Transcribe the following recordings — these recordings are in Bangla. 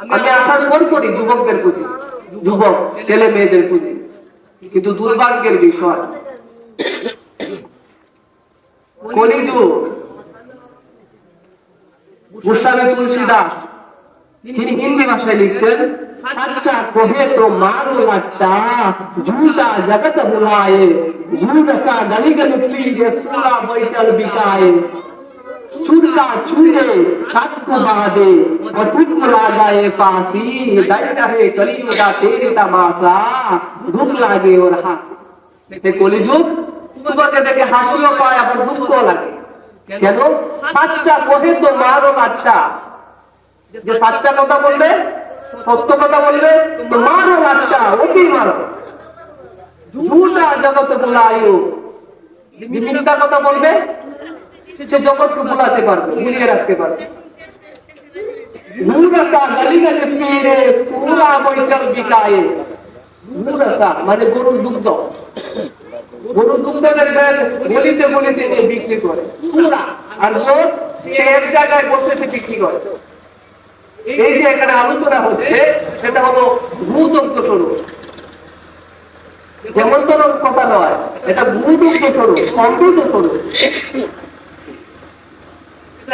আমি আসার ফোন করি যুবকদের খুঁজি। যুবক, ছেলে মেয়েদের খুঁজি। কিন্তু দুর্ভাগ্যের বিষয়, কলিযুগ, গোস্বামী তুলসী তিনি হিন্দি ভাষায় লিখছেন কহে তো মারু নাট্টা ঝুটা জগত বুলায়ে গলি গলি যে বৈচল বিকায়ে। का छुए छत को बांधे और खुद को लगाए फांसी दैट है कलयुग का तेरी तमाशा दुख लागे और হাসি কলিযুগ তোমাকে দেখে হাসিও পায় আবার দুঃখও লাগে কেন সাচ্চা কহে তো মারো লাগতা যে বাচ্চা কথা বলবে সত্য কথা বলবে তো মারো বাচ্চা ওকেই মারো ঝুটা জগতে বুলায়ু যে মিথ্যা কথা বলবে সে জগৎকে বুলাতে পারবে বুলিয়ে রাখতে পারবে। পুরা বিকায়ে মানে গরুর দুগ্ধ। দুগ্ধ দেখবেন, গলিতে গলিতে নিয়ে বিক্রি করে। পুরা। আর সে এক জায়গায় বসে বিক্রি করে। এই যে এখানে আলোচনা হচ্ছে, সেটা হলো ভূতত্ত্ব স্বরূপ। যেমন তো কথা নয়, এটা ভূতত্ত্ব স্বরূপ, সমৃদ্ধ স্বরূপ।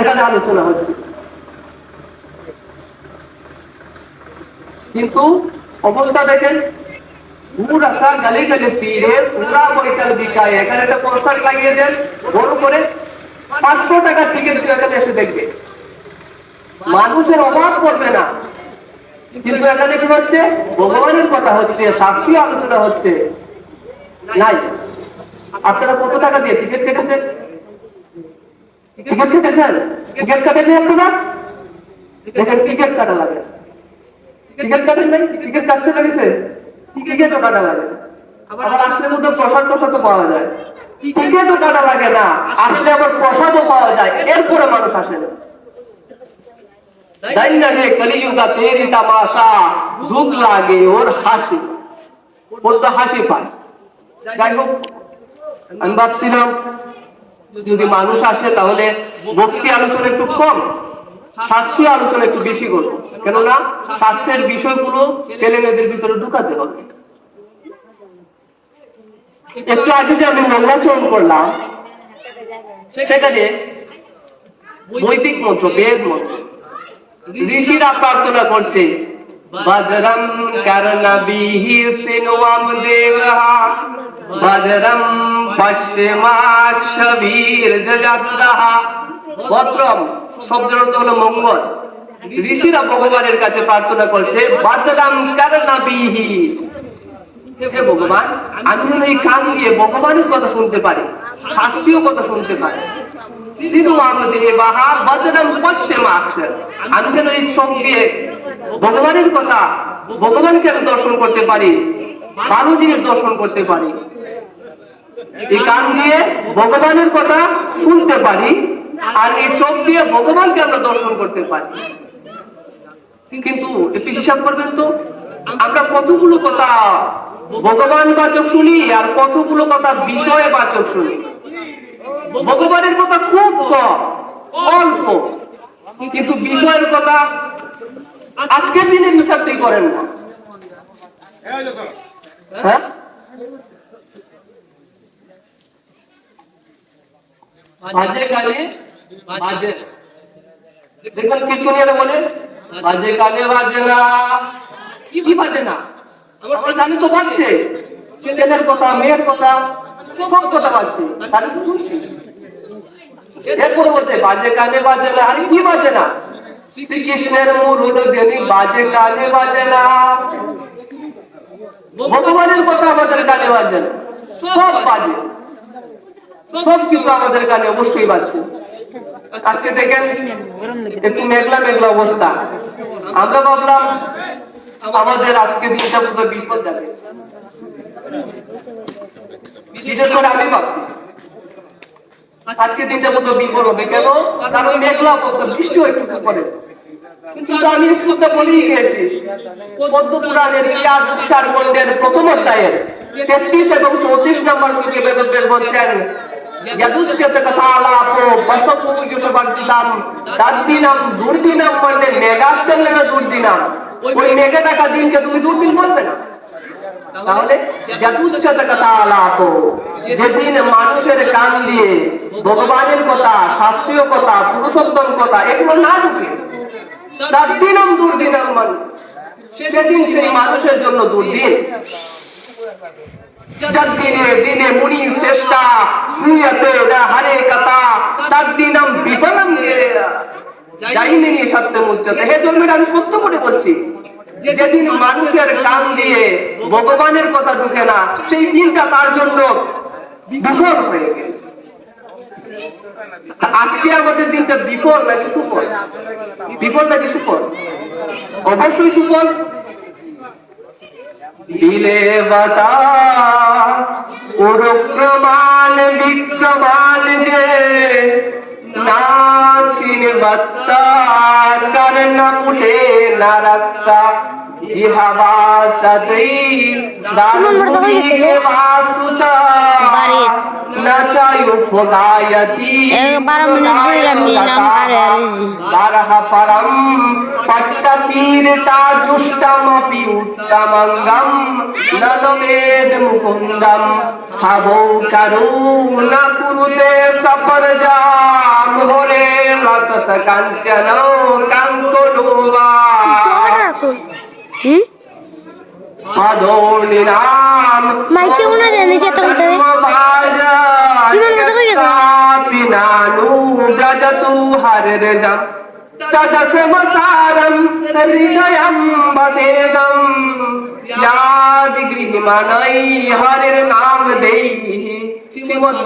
এখানে আলোচনা হচ্ছে। কিন্তু অবস্থা দেখেন গালি গালি পীরে বিকায়। এখানে একটা পোস্টার লাগিয়ে দেন, বড় করে পাঁচশো টিকিট এখানে এসে দেখবে। মানুষের অভাব করবে না। কিন্তু এখানে কি হচ্ছে? ভগবানের কথা হচ্ছে, সাক্ষী আলোচনা হচ্ছে। নাই। আপনারা কত টাকা দিয়ে টিকিট কেটেছেন? টিকিট কেটেছেন টিকিট কাটেননি আপনারা? দেখেন টিকিট কাটা লাগে। টিকিট কাটেন নাই? টিকিট কাটতে লেগেছে? টিকিটও কাটা লাগে। আবার আসতে মধ্যে প্রসাদ প্রসাদও পাওয়া যায়। টিকিটও কাটা লাগে না। আসলে আবার প্রসাদও পাওয়া যায়। এরপরে মানুষ আসে না। দৈন্য হে কলিযুগা তেরি তামাশা। দুঃখ লাগে ওর হাসি। ওর তো হাসি পায়। যাই হোক আমি ভাবছিলাম যদি মানুষ আসে, তাহলে ভক্তি আলোচনা একটু কম শাস্ত্রীয় আলোচনা একটু বেশি করব কেননা শাস্ত্রের বিষয়গুলো ছেলে মেয়েদের ভিতরে ঢুকাতে হবে। একটু আগে যে আমি মঙ্গলাচরণ করলাম সেখানে বৈদিক মন্ত্র, বেদ মন্ত্র। ঋষিরা প্রার্থনা করছে ভদ্রম কর্ণবিহি সিনওয়াম দেবহা ভদ্রম পশ্চিমাক্ষবীর শব্দের অর্থ হলো মঙ্গল। ঋষিরা ভগবানের কাছে প্রার্থনা করছে হে ভগবান, আমি যেন এই কান দিয়ে ভগবানের কথা শুনতে পারি, শাস্ত্রীয় কথা শুনতে পারি। আমি যেন এই দিয়ে ভগবানের কথা, ভগবানকে আমি দর্শন করতে পারি ভালো জিনিস দর্শন করতে পারি। এই কান দিয়ে ভগবানের কথা শুনতে পারি আর এই চোখ দিয়ে ভগবানকে আমরা দর্শন করতে পারি। কিন্তু একটু হিসাব করবেন তো, আমরা কতগুলো কথা ভগবান বাচক শুনি আর কতগুলো কথা বিষয় বাচক শুনি? ভগবানের কথা খুব কম, অল্প। কিন্তু বিষয়ের কথা আজকের দিনের হিসাবটাই করেন না। হ্যাঁ? দেখবেন কীর্তনিয়ারা বলে বাজে না কি বাজে না? আমার গানে তো বাজছে। কথা, মেয়ের কথা, সব কথা বাজছে। গানে তো শুনছি। এরপরে বলছে বাজে কানে বাজে না কি বাজে না? শ্রীকৃষ্ণের মুরুদ দেনি বাজে কানে বাজে না ভগবানের কথা আমাদের কানে বাজে না। সব বাজে। সব কিছু আমাদের কানে অবশ্যই বাজছে। আজকে দেখেন, একটু মেঘলা মেঘলা অবস্থা। আমরা ভাবলাম, আমাদের আজকে দিনটা বিপদ যাবে। বিশেষ করে আমি ভাবছি। আজকে দিনটা মতো বিপদ হবে কেন? কারণ মেঘলা বৃষ্টি একটু করে। কিন্তু আমি স্কুলটা বলেই প্রথম অধ্যায়ের তেত্রিশ এবং চৌত্রিশ নম্বর থেকে বেদব্যের বলছেন యదుశ్చత కథాలాపో బసపూజుటబడ్డాం తద్దినం দুর্দিনাম মানে মেঘাচ্ছন্ন দুর্দিনাম ওই মেঘে টাকা দিনকে তুমি দুর্দিন বলবে না তাহলে যদুচ্ছত কথা আলাপ যেদিন মানুষের কান দিয়ে ভগবানের কথা শাস্ত্রীয় কথা পুরুষোত্তম কথা এগুলো না ঢুকে তার দিনম দুর্দিনাম মানুষ সেদিন সেই মানুষের জন্য দুর্দিন যেদিন মানুষের কান দিয়ে ভগবানের কথা ঢুকে না, সেই দিনটা তার জন্য বিফল হয়ে গেছে আজকে আমাদের দিনটা বিফল নাকি সুফল বিফল নাকি সুফল অবশ্যই সুফল দিলে বাতা আরেজি দারহ পরম উত্তমঙ্গম মুকুন্দম হবৌ কুরুতে হরে লতত কাঞ্চন হুম মাইকে উনাদের নিচে তো হইতে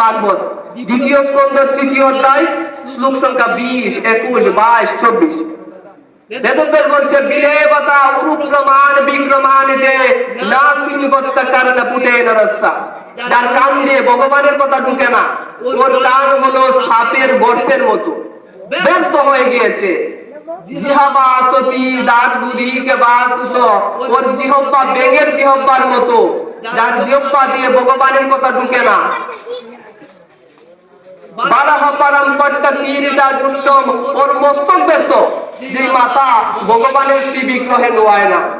ভাগবত দ্বিতীয় তৃতীয় অধ্যায় শ্লোক সংখ্যা বিশ একুশ বাইশ চব্বিশ বলছে যে না কান ভগবানের কথা ঢুকে না ওর কান হলো সাপের গর্তের মতো। ব্যস্ত হয়ে গিয়েছে। দিয়ে ভগবানের কথা ঢুকে ওর মাতা ভগবানের শ্রী বিগ্রহে নোয়ায় না।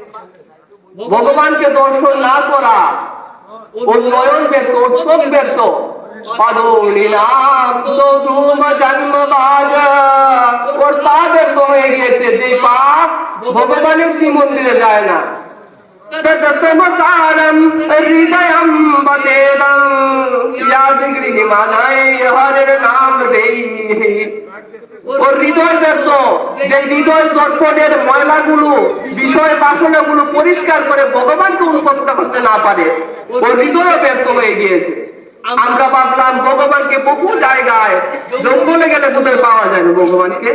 ভগবানকে দর্শন না করা ওর নয়ন ব্যর্থ ওর চোখ ব্যর্থ পদৌলিনাম সৌধুম জন্ম বাজ ওর পা ব্যর্থ হয়ে গিয়েছে যে পা ভগবানের শ্রী মন্দিরে যায় না ইয়াদ গৃহমানয় হরের নাম দেই ওর হৃদয় যে হৃদয় দর্পণের ময়লাগুলো বিষয় পরিষ্কার করে ভগবানকে অনুভব করতে না পারে ও হৃদয় ব্যর্থ হয়ে গিয়েছে আমরা ভাবলাম ভগবানকে বহু জায়গায় জঙ্গলে গেলে বোধহয় পাওয়া যায় না ভগবানকে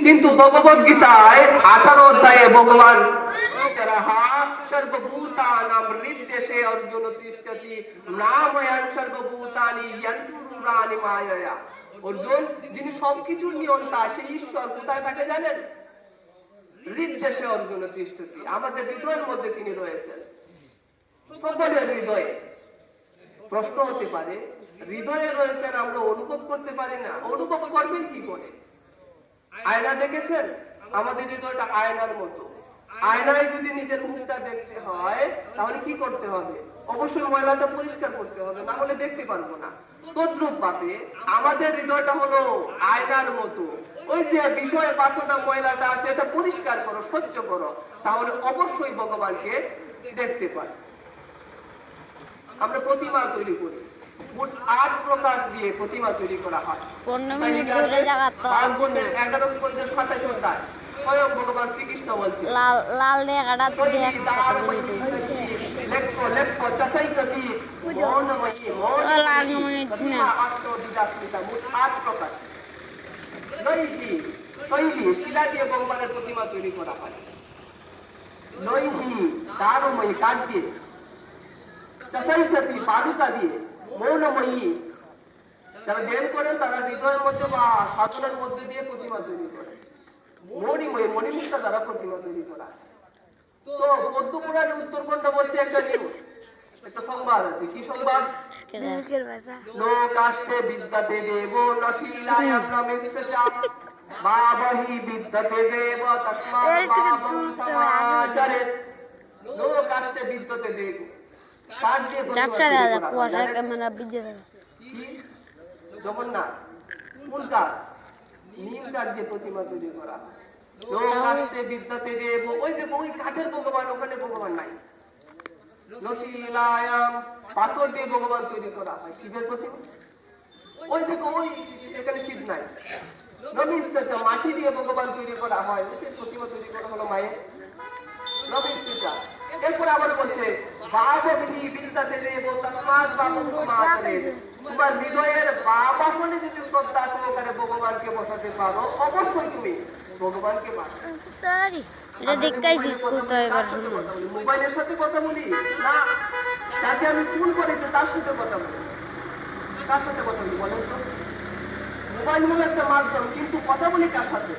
কিন্তু ভগবত গীতায় আঠারো অধ্যায়ে ভগবান আমাদের হৃদয়ের মধ্যে তিনি রয়েছেন। হৃদয়ে। প্রশ্ন হতে পারে, হৃদয়ে রয়েছেন আমরা অনুভব করতে পারি না। অনুভব করবেন কি করে? আয়না দেখেছেন? আমাদের হৃদয়টা আয়নার মতো। আয়নায় যদি নিজের মুখটা দেখতে হয়, তাহলে কি করতে হবে? অবশ্যই ময়লাটা পরিষ্কার করতে হবে না হলে দেখতে পারব না। তদ্রুপ আমাদের হৃদয়টা হলো আয়নার মতো। ওই যে বাসনা ময়লাটা আছে, এটা পরিষ্কার করো স্বচ্ছ করো, তাহলে অবশ্যই ভগবানকে দেখতে পাই আমরা প্রতিমা তৈরি করি। মোট আট প্রকার দিয়ে প্রতিমা তৈরি করা হয়। এগারো স্কন্ধের সাতাশ অধ্যায় স্বয়ং ভগবান শ্রীকৃষ্ণ বলছে লাল ময়ী লেখো লেখো চাচাই কতি মৌনময়ী ও লাল ময়ী প্রতিমা না। আত্মবিদাস্মিতা মোট আট প্রকার। নৈহি শৈলী শিলা দিয়ে ভগবানের প্রতিমা তৈরি করা হয়। নৈহি দারুময়ী কাঠ দিয়ে। চাচাই কতি পাদুকা দিয়ে মৌনময়ী। যারা ধ্যান করেন তারা হৃদয়ের মধ্যে বা সাধনের মধ্যে দিয়ে প্রতিমা তৈরি করে। মণিময়ী মণিমুক্তা দ্বারা প্রতিমা তৈরি করা। তো পদ্ম পুরাণের উত্তরখণ্ড বলছে একটা নিউজ একটা সংবাদ আছে কি সংবাদ? ভাষা। বিদ্যাতে দেব চা বাবহি বিদ্যাতে দেব থেকে বাবং। সমাচারে। বিদ্যাতে দেব। করা হয়? কুয়াশা? ক্যামেরা বিজে কি? জগন্নাথ কোন কাজ নীল কাঠ দিয়ে প্রতিমা তৈরি করা। লোকাস্তে বিদ্যাতে দেব। ওই যে ওই কাঠের ভগবান, ওখানে ভগবান নাই। নটিলায়াম পাথর দিয়ে ভগবান তৈরি করা হয়। শিবের প্রতিমা? ওই দেখো, ওই এখানে শিব নাই। নবীস্তা মাটি দিয়ে ভগবান তৈরি করা হয়। প্রতিমা তৈরি করা হলো মায়ের। নবীস্তা এরপরে আবার বলছে বাবহি বিদ্যাতে দেব তোমার হৃদয়ের বাবা বলে যদি শ্রদ্ধা সহকারে ভগবানকে বসাতে পারো। অবশ্যই তুমি ভগবানকে পাবে এটা দেখাইছি স্কুল তো এবার মোবাইলের সাথে কথা বলি? না। তাকে আমি ফোন করেছি তার সাথে কথা বলি। কার সাথে কথা বলি বলেন তো। মোবাইল একটা মাধ্যম কিন্তু কথা বলি কার সাথে?